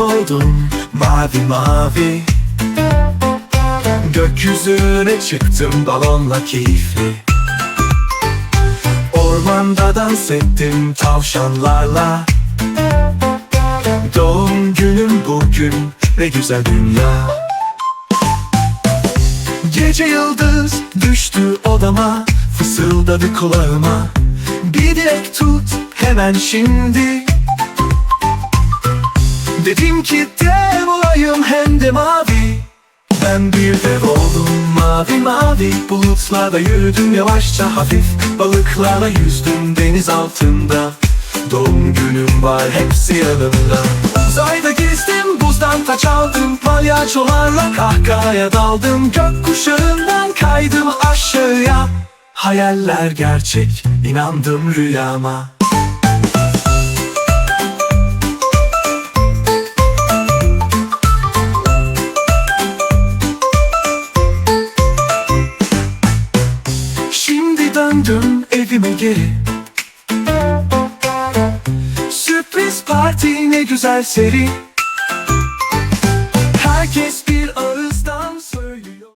doğdum mavi mavi. Gökyüzüne çıktım balonla keyifli. Ormanda dans ettim tavşanlarla. Doğum günüm bugün ve güzel dünya. Gece yıldız düştü odama Fısıldadı kulağıma. Bir dilek tut hemen şimdi Dedim ki dev olayım hem de mavi. Ben bir dev oldum mavi mavi. Bulutlarda yürüdüm yavaşça hafif Balıklarla yüzdüm deniz altında. Doğum günüm var hepsi yanımda. Uzayda gezdim buzdan taç aldım Palyaçolarla kahkahaya daldım. Gökkuşağından kaydım aşağıya. Hayaller gerçek inandım rüyama döndüm evime geri. Sürpriz parti ne güzel seri. Herkes